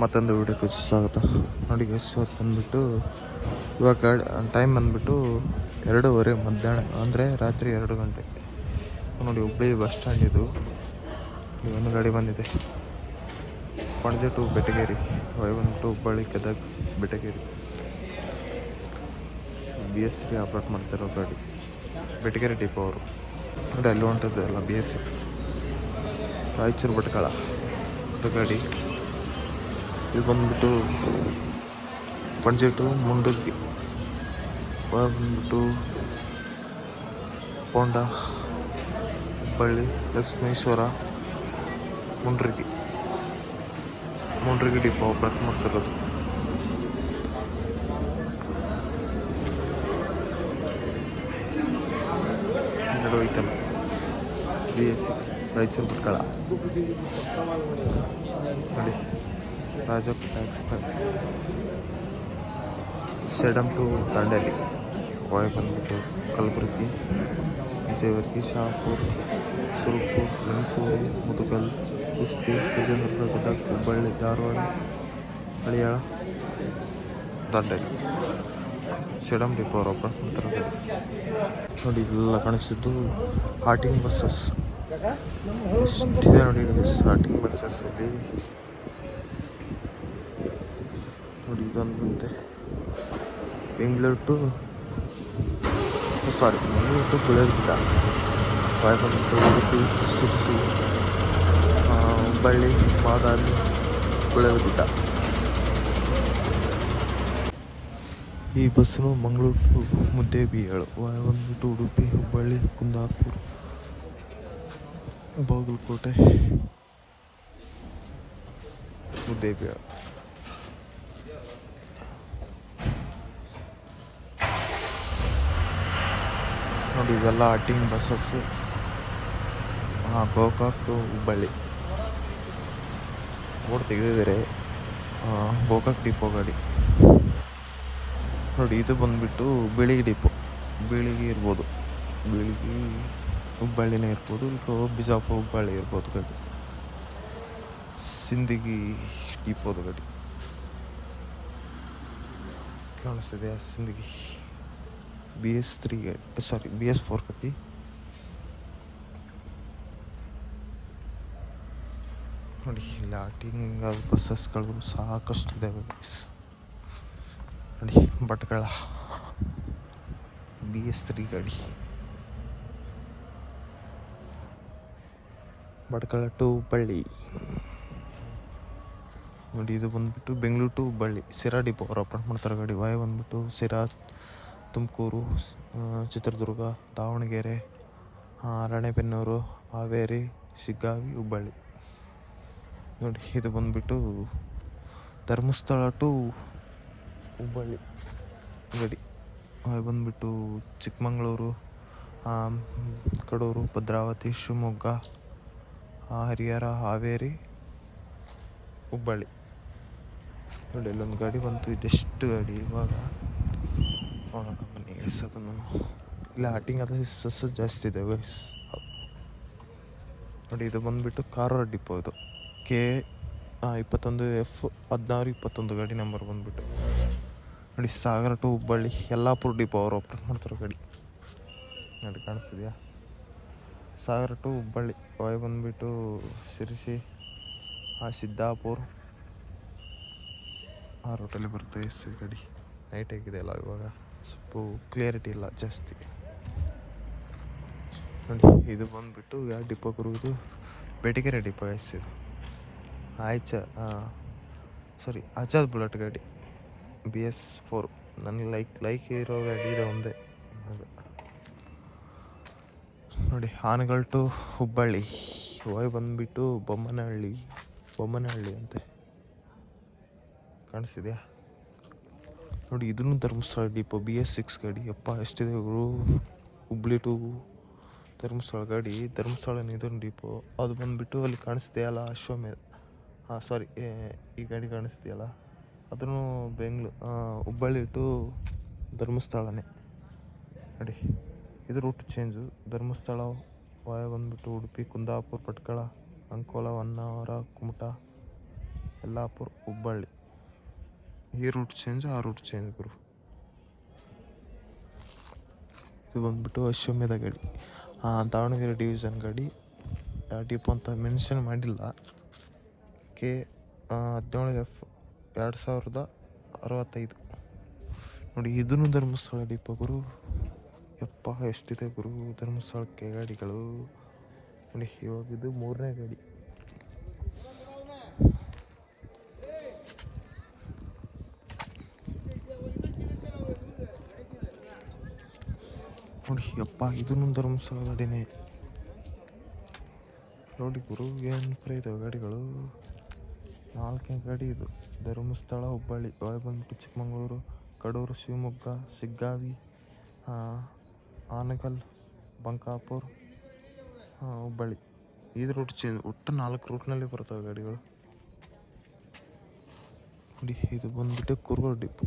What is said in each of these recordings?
ಮತ್ತೊಂದು ವಿಡಿಯೋಕ್ಕೆ ಸ್ವಾಗತ. ನೋಡಿ ಎಸ್ ಇವತ್ತು ಬಂದುಬಿಟ್ಟು ಇವಾಗ ಟೈಮ್ ಬಂದುಬಿಟ್ಟು ಎರಡೂವರೆ ಮಧ್ಯಾಹ್ನ, ಅಂದರೆ ರಾತ್ರಿ ಎರಡು ಗಂಟೆ. ನೋಡಿ ಹುಬ್ಬಳ್ಳಿ ಬಸ್ ಸ್ಟ್ಯಾಂಡ್ ಇದು. ಒಂದು ಗಾಡಿ ಬಂದಿದೆ. Panaji to Betageri, via one to Hubballi Gadag Betageri. B S C operate ಮಾಡ್ತಿರೋ ಗಾಡಿ. ಬೆಟಗೇರಿ ಡಿಪೋ ಅವರು. ನೋಡಿ ಅಲ್ಲಿ ಹೊಂಟದ್ದು ಎಲ್ಲ B S six Raichur Bhatkal. ಗಾಡಿ. ಇದು ಬಂದ್ಬಿಟ್ಟು ಪಣಜೆ ಮುಂಡಕ್ಕಿ ಒಳಗೆ ಬಂದ್ಬಿಟ್ಟು ಹೋಂಡ ಹುಬ್ಬಳ್ಳಿ, ಲಕ್ಷ್ಮೇಶ್ವರ, ಮುಂಡ್ರಿಗಿ. ಮುಂಡ್ರಿಗಿ ಡಿಪೋ ಆಪ್ರೇಟ್ ಮಾಡ್ತಿರೋದು. ಐತಲ್ಲ B S six Raichur Bhatkal. ನೋಡಿ. ರಾಜಪುರ ಎಕ್ಸ್ಪ್ರೆಸ್. ಸೆಡಮ್ ಟು ದಾಂಡೇಲಿ. ಒಳಗೆ ಬಂದ್ಬಿಟ್ಟು ಕಲಬುರಗಿ, ವಿಜಯವರ್ಗಿ ಶಾಪುರ್ ಸುರ್ಪುರ್, ಮೈಸೂರು, ಮುದುಗಲ್ ಕುಷ್ಟಗಿ ವಿಜಯನಗರ, ಗದಗ, ಹುಬ್ಬಳ್ಳಿ, ಧಾರವಾಡ, ಹಳಿಯಾಳ, ದಾಂಡೇಲಿ. ಸೆಡಮ್ ಡಿಪೋ ಓಪನ್ ಅಂತಾರೆ ನೋಡಿ, ಎಲ್ಲ ಕಾಣಿಸ್ತಿದ್ದು ಹಾಟಿಂಗ್ ಬಸ್ಸಸ್. ಎಷ್ಟಿದೆ ನೋಡಿ ಹಾಟಿಂಗ್ ಬಸ್ಸಸ್ ಇಲ್ಲಿ ನೋಡಿ ಇದೊಂದು ಮುಂದೆ Bengaluru to sorry, Bengaluru to ಗುಳೇರ್ಗಿಡ by ಬಂದ್ಬಿಟ್ಟು ಉಡುಪಿ, ಶಿರ್ಸಿ ಹುಬ್ಬಳ್ಳಿ ಬಾದಾಮಿ ಗುಳೇರ್ಗಿಡ ಈ ಬಸ್ಸು ಮಂಗಳೂರು ಟು ಮುದ್ದೇಬಿಹಾಳು ಒಂದು ಟು ಉಡುಪಿ, ಹುಬ್ಬಳ್ಳಿ, ಕುಂದಾಪುರ, ಬಾಗಲಕೋಟೆ, ಮುದ್ದೇಬಿಹಾಳು. ನೋಡಿ, ಇವೆಲ್ಲ ಅಟಿಂಗ್ ಬಸ್ಸಸ್ಸು ಹಾಂ ಗೋಕಾಕ್ ಟು ಹುಬ್ಬಳ್ಳಿ. ಬೋರ್ಡ್ ತೆಗೆದಿದ್ದಾರೆ. ಗೋಕಾಕ್ ಡಿಪೋ ಗಾಡಿ. ನೋಡಿ, ಇದು ಬಂದುಬಿಟ್ಟು ಬೀಳಿಗೆ ಡಿಪೋ ಬೀಳಿಗೆ ಇರ್ಬೋದು. ಬೀಳಿಗೆ ಹುಬ್ಬಳ್ಳಿನೇ ಇರ್ಬೋದು ಇಲ್ಲ ಬಿಜಾಪುರ ಹುಬ್ಬಳ್ಳಿ ಇರ್ಬೋದು ಗಾಡಿ. ಸಿಂದಗಿ ಡಿಪೋದು ಗಾಡಿ. ಕಾಣಿಸ್ತಿದೆ Sindagi? B S three sorry B S four ಕಟ್ಟಿ ನೋಡಿ ಲಾಟಿಂಗ್ ಬಸ್ಸಸ್ಗಳು ಸಾಕಷ್ಟು guys. ನೋಡಿ ಬಟ್ಗಳ ಬಿ ಎಸ್ ತ್ರೀ ಗಾಡಿ. ಭಟ್ಕಳ ಟು ಹುಬ್ಬಳ್ಳಿ ನೋಡಿ, ಇದು ಬಂದ್ಬಿಟ್ಟು ಬೆಂಗಳೂರು ಟು ಹುಬ್ಬಳ್ಳಿ ಸಿರಾ ಡಿಪೋ ಅವ್ರು ಅಪಾರ್ಟ್ ಮಾಡ್ತಾರೆ ಗಾಡಿ. ವಾಯ್ ಬಂದ್ಬಿಟ್ಟು ಸಿರಾ ತುಮಕೂರು ಚಿತ್ರದುರ್ಗ, ದಾವಣಗೆರೆ ರಣೆಬೆನ್ನೂರು ಹಾವೇರಿ, ಶಿಗ್ಗಾವಿ, ಹುಬ್ಬಳ್ಳಿ. ನೋಡಿ, ಇದು ಬಂದುಬಿಟ್ಟು ಧರ್ಮಸ್ಥಳ ಟು ಹುಬ್ಬಳ್ಳಿ. ಗಡಿ ಬಂದುಬಿಟ್ಟು ಚಿಕ್ಕಮಗಳೂರು ಕಡೂರು, ಭದ್ರಾವತಿ, ಶಿವಮೊಗ್ಗ ಹರಿಹರ, ಹಾವೇರಿ, ಹುಬ್ಬಳ್ಳಿ. ನೋಡಿ, ಇಲ್ಲೊಂದು ಗಾಡಿ ಬಂತು, ಇದೆಷ್ಟು ಗಾಡಿ ಇವಾಗ? ನೋಡೋಣ ಎಸ್ ಅದನ್ನು ಇಲ್ಲ ಹಟ್ಟಿಂಗ್ ಅದ ಜಾಸ್ತಿ ಇದೆ ವೈಸ್ ನೋಡಿ, ಇದು ಬಂದ್ಬಿಟ್ಟು ಕಾರವಾರ ಡಿಪೋ ಇದು. ಕೆ ಇಪ್ಪತ್ತೊಂದು ಎಫ್ ಹದಿನಾರು, ಇಪ್ಪತ್ತೊಂದು ಗಾಡಿ ನಂಬರ್ ಬಂದ್ಬಿಟ್ಟು. ನೋಡಿ, ಸಾಗರ ಟು ಹುಬ್ಬಳ್ಳಿ, ಯಲ್ಲಾಪುರ ಡಿಪೋ ಅವರು ಆಪ್ರೇಟ್ ಮಾಡ್ತಾರೆ ಗಾಡಿ. ನೋಡಿ, ಕಾಣಿಸ್ತಿದ್ಯಾ? ಸಾಗರ ಟು ಹುಬ್ಬಳ್ಳಿ ವಾಯ್ ಬಂದ್ಬಿಟ್ಟು ಶಿರಸಿ, ಆ, ಸಿದ್ದಾಪುರ್. ಆ ರೂಟಲ್ಲಿ ಬರುತ್ತೆ ಎಸ್ ಗಾಡಿ. ನೈಟ್ ಆಗಿದೆ ಅಲ್ಲ ಇವಾಗ. ಸ್ವಲ್ಪ ಕ್ಲಿಯರಿಟಿ ಇಲ್ಲ, ಜಾಸ್ತಿ. ನೋಡಿ, ಇದು ಬಂದ್ಬಿಟ್ಟು ಯಾವ ಡಿಪೋ ಇದು? ಬೆಟಗೆರೆ ಡಿಪೋ ಎಸ್ ಇದು. ಆಯ್ಚ ಸಾರಿ ಆಚಾದ್ ಬುಲೆಟ್ ಗಾಡಿ. ಬಿ ಎಸ್ ಫೋರ್ ನನಗೆ ಲೈಕ್ ಲೈಕ್ ಇರೋ ಗಾಡಿ ಇದೆ ಒಂದೇ. ನೋಡಿ, ಆನೆಗಳು ಟು ಹುಬ್ಬಳ್ಳಿ. ಹೋಯ್ ಬಂದ್ಬಿಟ್ಟು ಬೊಮ್ಮನಹಳ್ಳಿ. ಬೊಮ್ಮನಹಳ್ಳಿ ಅಂತೆ. ಕಾಣಿಸ್ತಿದ್ಯಾ? ನೋಡಿ, ಇದನ್ನು Dharmasthala depot B S six ಗಾಡಿ. ಅಪ್ಪ ಎಷ್ಟಿದೆ ಇವರು ಹುಬ್ಳಿ ಟು ಧರ್ಮಸ್ಥಳ ಗಾಡಿ. ಧರ್ಮಸ್ಥಳ ಇದೊಂದು ಡಿಪೋ ಅದು ಬಂದುಬಿಟ್ಟು ಅಲ್ಲಿ ಕಾಣಿಸ್ತಿದೆಯಲ್ಲ ಅಶ್ವಮೇಧ. ಹಾಂ ಸಾರಿ ಈ ಗಾಡಿ ಕಾಣಿಸ್ತಿದೆಯಲ್ಲ ಅದನ್ನು ಬೆಂಗ್ಳೂರು ಹುಬ್ಬಳ್ಳಿ ಟು ಧರ್ಮಸ್ಥಳನೇ. ನೋಡಿ, ಇದು ರೂಟ್ ಚೇಂಜು ಧರ್ಮಸ್ಥಳ ವಾಯ ಬಂದ್ಬಿಟ್ಟು ಉಡುಪಿ, ಕುಂದಾಪುರ, ಪಟ್ಕಳ, ಅಂಕೋಲ, ಹೊನ್ನಾವರ, ಕುಮಟ, ಯಲ್ಲಾಪುರ, ಹುಬ್ಬಳ್ಳಿ. ಈ ರೂಟ್ ಚೇಂಜ್ ಆ ರೂಟ್ ಚೇಂಜ್ ಗುರು. ಇದು ಬಂದ್ಬಿಟ್ಟು ಅಶ್ವಮೇಧ ಗಾಡಿ. ದಾವಣಗೆರೆ ಡಿವಿಷನ್ ಗಾಡಿ. ಯಾವ ಡಿಪೋ ಅಂತ ಮೆನ್ಷನ್ ಮಾಡಿಲ್ಲ. ಕೆ ಹದಿನೇಳು ಎಫ್ ಎರಡು ಸಾವಿರದ ಅರವತ್ತೈದು. ನೋಡಿ ಇದನ್ನು ಧರ್ಮಸ್ಥಳ ಡಿಪೋ ಗುರು. ಯಪ್ಪ, ಎಷ್ಟಿದೆ ಗುರು ಧರ್ಮಸ್ಥಳಕ್ಕೆ ಗಾಡಿಗಳು. ನೋಡಿ ಇವಾಗಿದ್ದು ಮೂರನೇ ಗಾಡಿ. ನೋಡಿ ಯಪ್ಪ ಇದನ್ನು ಧರ್ಮಸ್ಥಳ ಗಾಡಿನೇ ನೋಡಿ ಗುರು, ಏನು ಪ್ರೇ ಇದಾವೆ ಗಾಡಿಗಳು. ನಾಲ್ಕನೇ ಗಾಡಿ ಇದು. ಧರ್ಮಸ್ಥಳ, ಹುಬ್ಬಳ್ಳಿ ಒಳಗೆ ಬಂದ್ಬಿಟ್ಟು ಚಿಕ್ಕಮಗಳೂರು, ಕಡೂರು, ಶಿವಮೊಗ್ಗ ಸಿಗ್ಗಾವಿ ಆನಕಲ್, ಬಂಕಾಪುರ್ ಹುಬ್ಬಳ್ಳಿ. ಇದು ರೂಟ್ ಚೇಂಜ್ ಒಟ್ಟು ನಾಲ್ಕು ರೂಟ್ನಲ್ಲಿ ಬರ್ತವೆ ಗಾಡಿಗಳು. ನೋಡಿ, ಇದು ಬಂದ್ಬಿಟ್ಟು Kurugod depot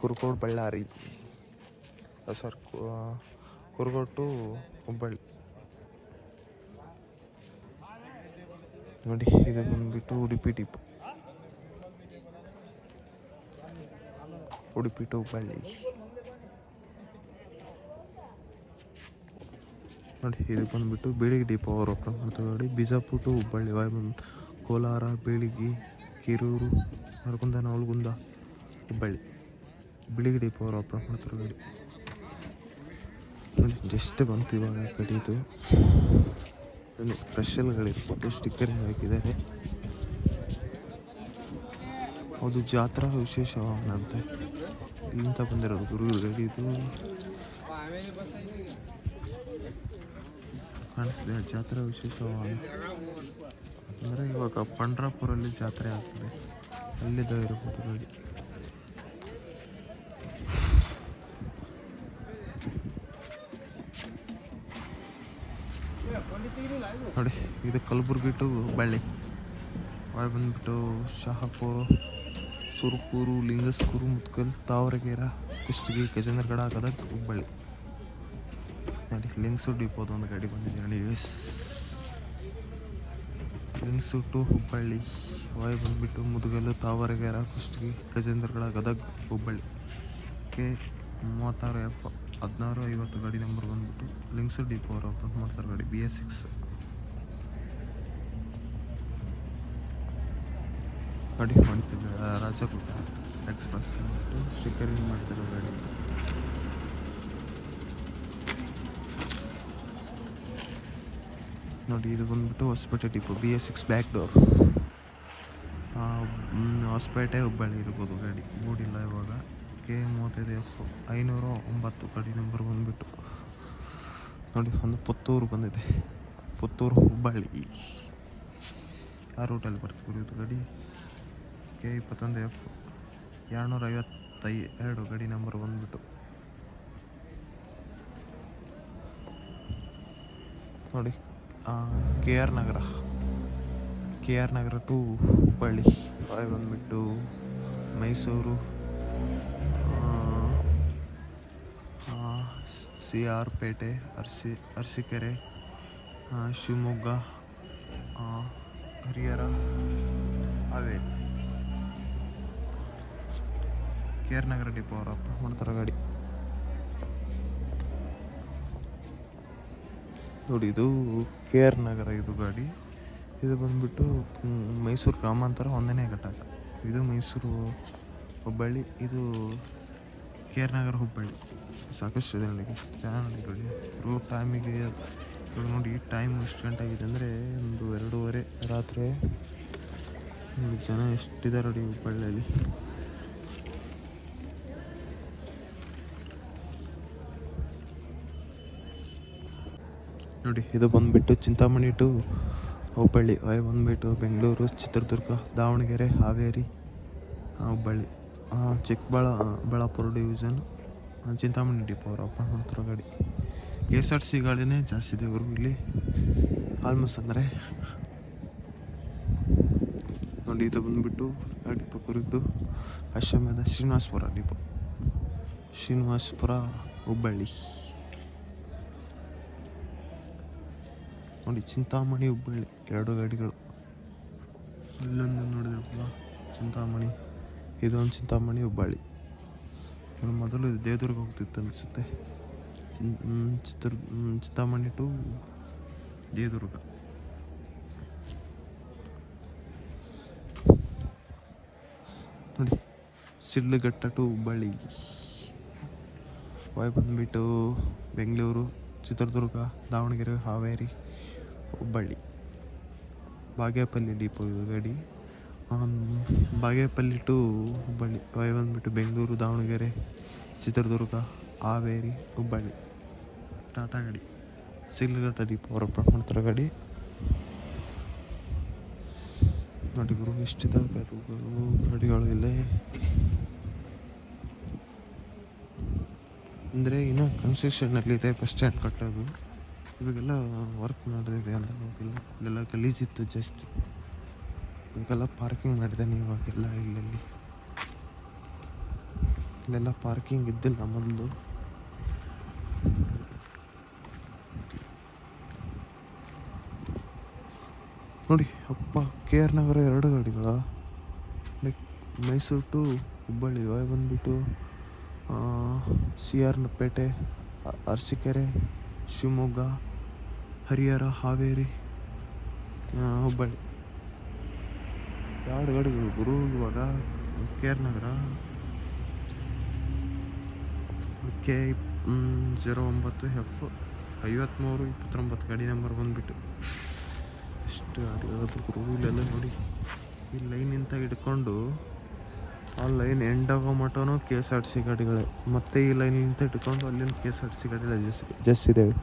Kurugod Ballari. Sir Kurugod to Hubballi. ನೋಡಿ, ಇದು ಬಂದ್ಬಿಟ್ಟು ಉಡುಪಿ ಡಿಪೋ ಉಡುಪಿ ಟು ಹುಬ್ಬಳ್ಳಿ. ನೋಡಿ, ಇದು ಬಂದ್ಬಿಟ್ಟು ಬೀಳಿಗೆ ಡಿಪೋ ಅವರು ಮಾಡ್ತಾರೆ ನೋಡಿ. ಬಿಜಾಪುರ ಟು ಹುಬ್ಬಳ್ಳಿ, ವಾಯ್ ಬಂದು ಕೋಲಾರ, ಬೀಳಿಗಿ, ಕಿರೂರು, ನರಗುಂದ, ನವಲಗುಂದ, ಹುಬ್ಬಳ್ಳಿ. ಬಿಳಿಗಿ ಡಿಪೋ ಅವರು ಮಾಡ್ತಾರೆ ಗಾಡಿ ನೋಡಿ ಜಸ್ಟ್ ಬಂತು ಇವಾಗ ಗಾಡಿ ಇದು ಫ್ರೆಶಲ್ಗಳಿರ್ಬೋದು ಸ್ಟಿಕ್ಕರ್ ಹಾಕಿದ್ದಾರೆ. ಅದು ಜಾತ್ರಾ ವಿಶೇಷ ವಾಹನ ಅಂತೆ. ಇಲ್ಲಿಂದ ಬಂದಿರೋದು ಗುರು ಇದು. ಕಾಣಿಸ್ತಿದೆ, ಜಾತ್ರಾ ವಿಶೇಷ ವಾಹನ. ಅಂದರೆ ಇವಾಗ ಪಂಡ್ರಾಪುರಲ್ಲಿ ಜಾತ್ರೆ ಆಗ್ತದೆ. ಅಲ್ಲಿದ್ದ ಇರ್ಬೋದು ಗಾಡಿ. ನೋಡಿ, ಇದು ಕಲಬುರ್ಗಿ ಟು ಬಳ್ಳಿ. ಒಳಗೆ ಬಂದ್ಬಿಟ್ಟು ಶಹಾಪುರ ಸುರ್ಪೂರು ಲಿಂಗಸ್ಕೂರು, ಮುತ್ಕಲ್, ತಾವರಗೇರ ಕುಷ್ಟಗಿ ಗಜೇಂದ್ರಗಡ ಗದಗ್ ಹುಬ್ಬಳ್ಳಿ. ನೋಡಿ ಲಿಂಗ್ಸು ಡಿಪೋದ ಒಂದು ಗಾಡಿ ಬಂದಿದೆ ನೋಡಿ, ಎಸ್. ಲಿಂಗ್ಸು ಟು ಹುಬ್ಬಳ್ಳಿ. ವಾಯು ಬಂದ್ಬಿಟ್ಟು ಮುದುಗಲ್ಲು ತಾವರಗೇರ ಕುಷ್ಟಗಿ ಗಜೇಂದ್ರಗಡ ಗದಗ್ ಹುಬ್ಬಳ್ಳಿ. ಕೆ. ಮೂವತ್ತಾರು ಎಫ್ ಹದಿನಾರು ಐವತ್ತು ಗಾಡಿ ನಂಬರ್ ಬಂದ್ಬಿಟ್ಟು ಲಿಂಕ್ಸ್ ಡಿಪೋ ಅವರು ಓಪನ್ ಮಾಡ್ತಾರೆ ಗಾಡಿ ಬಿ ಎಸ್ ಸಿಕ್ಸ್ ಗಾಡಿ ಮಾಡ್ತಿದ್ದೆ ರಾಜಕೂಟ ಎಕ್ಸ್ಪ್ರೆಸ್ ಸ್ಟಿಕರಿಂಗ್ ಮಾಡ್ತಿರೋ ಗಾಡಿ. ನೋಡಿ, ಇದು ಬಂದ್ಬಿಟ್ಟು Hosapete depot B S six back door Hosapete Hubballi ಇರ್ಬೋದು ಗಾಡಿ, ಮೂಡಿಲ್ಲ ಇವಾಗ. ಕೆ ಮೂವತ್ತೈದು ಎಫ್ ಐನೂರ ಒಂಬತ್ತು ಗಾಡಿ ನಂಬರ್ ಬಂದುಬಿಟ್ಟು. ನೋಡಿ, ಒಂದು ಪುತ್ತೂರು ಬಂದಿದೆ. ಪುತ್ತೂರು ಹುಬ್ಬಳ್ಳಿ. ಆ ರೂಟಲ್ಲಿ ಬರ್ತೀವಿ ಇದು ಗಾಡಿ. ಕೆ ಇಪ್ಪತ್ತೊಂದು ಎಫ್ ಎರಡುನೂರ ಐವತ್ತೈ ಎರಡು ಗಾಡಿ ನಂಬರ್ ಬಂದುಬಿಟ್ಟು. ನೋಡಿ K R Nagar. K R Nagar to Hubballi. ಬಂದುಬಿಟ್ಟು Mysuru. C R Pete ಅರ್ಸಿ, Arsikere Shivamogga Harihar, Haveri. K R Nagar depot ಅವರ ಮಾಡ್ತಾರೆ ಗಾಡಿ. ನೋಡಿ, ಇದು ಕೆ ಆರ್ ನಗರ ಇದು ಗಾಡಿ. ಇದು ಬಂದ್ಬಿಟ್ಟು ಮೈಸೂರು ಗ್ರಾಮಾಂತರ ಒಂದನೇ ಘಟಕ. ಇದು ಮೈಸೂರು, ಹುಬ್ಬಳ್ಳಿ, ಇದು ಕೆ ಆರ್ ನಗರ ಹುಬ್ಬಳ್ಳಿ. ಸಾಕಷ್ಟು ಇದೆ ನೋಡಿ ಚೆನ್ನಾಗಿ ನೋಡಿ ರೋ ಟೈಮಿಗೆ ನೋಡಿ ಟೈಮ್ ಎಷ್ಟು ಗಂಟೆ ಆಗಿದೆ ಅಂದರೆ ಒಂದು ಎರಡೂವರೆ ರಾತ್ರಿ. ಜನ ಎಷ್ಟಿದ್ದಾರೆ ನೋಡಿ ಹುಬ್ಬಳ್ಳಿಯಲ್ಲಿ. ನೋಡಿ ಇದು ಬಂದುಬಿಟ್ಟು ಚಿಂತಾಮಣಿ ಟು ಹುಬ್ಬಳ್ಳಿ. ಅಯ್ಯ, ಬಂದುಬಿಟ್ಟು Bengaluru, Chitradurga, Davanagere, Haveri Hubballi. Chikkaballapur division Chintamani depot ಅವರಪ್ಪ ಗಾಡಿ. ಕೆ ಎಸ್ ಆರ್ ಸಿ ಗಾಡಿನೇ ಜಾಸ್ತಿ ಇದೆ ಇವ್ರಿಗೂ ಇಲ್ಲಿ. ಆಲ್ಮೋಸ್ಟ್ ಅಂದರೆ ನೋಡಿ ಇದು ಬಂದುಬಿಟ್ಟು ಡಿಪೋ ಕುರಿತು ಅಶ್ವಮೇಧ ಶ್ರೀನಿವಾಸಪುರ ಡಿಪೋ ಶ್ರೀನಿವಾಸಪುರ ಹುಬ್ಬಳ್ಳಿ. ನೋಡಿ ಚಿಂತಾಮಣಿ, ಹುಬ್ಬಳ್ಳಿ ಎರಡು ಗಾಡಿಗಳು. ಇಲ್ಲೊಂದು ನೋಡಿದ್ರಪ್ಪ, ಚಿಂತಾಮಣಿ. ಇದೊಂದು ಚಿಂತಾಮಣಿ ಹುಬ್ಬಳ್ಳಿ. ನಾನು ಮೊದಲು ದೇವದುರ್ಗ ಹೋಗ್ತಿತ್ತು ಅನಿಸುತ್ತೆ. ಚಿತ್ರ ಚಿಂತಾಮಣಿ ಟು ದೇವದುರ್ಗ. ನೋಡಿ, ಸಿಡ್ಲಘಟ್ಟ ಟು ಹುಬ್ಬಳ್ಳಿ. ವಾಯ್ ಬಂದ್ಬಿಟ್ಟು ಬೆಂಗಳೂರು, ಚಿತ್ರದುರ್ಗ, ದಾವಣಗೆರೆ, ಹಾವೇರಿ, ಹುಬ್ಬಳ್ಳಿ. ಬಾಗೇಪಲ್ಲಿ ಡಿಪೋ ಇದು ಗಾಡಿ. ಬಾಗೇಪಲ್ಲಿ ಟು ಹುಬ್ಬಳ್ಳಿ ವೈ ಬಂದ್ಬಿಟ್ಟು ಬೆಂಗಳೂರು, ದಾವಣಗೆರೆ, ಚಿತ್ರದುರ್ಗ, ಹಾವೇರಿ, ಹುಬ್ಬಳ್ಳಿ. ಟಾಟಾ ಗಡಿ ಸಿಡ್ಲಘಟ್ಟ ಡಿಪೋ ಅವ್ರ ಮಾಡ್ತಾರೆ ಗಾಡಿ. ನೋಡಿ ಗುರು ಎಷ್ಟಿದಾವೆ ಗಾಡಿಗಳು ಅಂದರೆ ಇನ್ನೂ ಕನ್ಸ್ಟ್ರಕ್ಷನ್ನಲ್ಲಿದೆ ಬಸ್ ಸ್ಟ್ಯಾಂಡ್ ಕಟ್ಟೋದು. ಇವಾಗೆಲ್ಲ ವರ್ಕ್ ನಡೆದಿದೆ ಅಂತ ಇಲ್ಲೆಲ್ಲ ಗಲೀಜಿತ್ತು ಜಾಸ್ತಿ. ಇವಾಗೆಲ್ಲ ಪಾರ್ಕಿಂಗ್ ಮಾಡಿದ್ದಾನೆ ಇವಾಗೆಲ್ಲ ಇಲ್ಲಲ್ಲಿ. ಇಲ್ಲೆಲ್ಲ ಪಾರ್ಕಿಂಗ್ ಇದ್ದಿಲ್ಲ ಮೊದಲು. ನೋಡಿ, ಅಪ್ಪ, ಕೆ ಆರ್ ನಗರ ಎರಡು ಗಾಡಿಗಳ. ಲೈಕ್ ಮೈಸೂರು ಟು ಹುಬ್ಬಳ್ಳಿ ಇವಾಗ ಬಂದ್ಬಿಟ್ಟು ಸಿ ಆರ್ ನಪೇಟೆ ಅರಸಿಕೆರೆ, ಶಿವಮೊಗ್ಗ, ಹರಿಹರ, ಹಾವೇರಿ ಹುಬ್ಬಳ್ಳಿ. ಎರಡು ಗಾಡಿಗಳು ಗುರು ಇವಾಗ K R Nagar. K zero ಒಂಬತ್ತು ಎಫ್ ಐವತ್ತ್ಮೂರು ಇಪ್ಪತ್ತೊಂಬತ್ತು ಗಾಡಿ ನಂಬರ್ ಬಂದುಬಿಟ್ಟು. ಎಷ್ಟು ಗಾಡಿ ಗುರು ಇಲ್ಲೆಲ್ಲ ನೋಡಿ. ಈ ಲೈನಿಂದ ಹಿಡ್ಕೊಂಡು ಆ ಲೈನ್ ಎಂಡ್ ಆಗೋ ಮಟನೂ K S R T C ಗಾಡಿಗಳೇ. ಮತ್ತೆ ಈ ಲೈನಿಂದ ಹಿಡ್ಕೊಂಡು ಅಲ್ಲಿಂದ K S R T C ಗಾಡಿಗಳೇ ಜಸ್ ಜಾಸ್ತಿ ಇದ್ದಾವೆ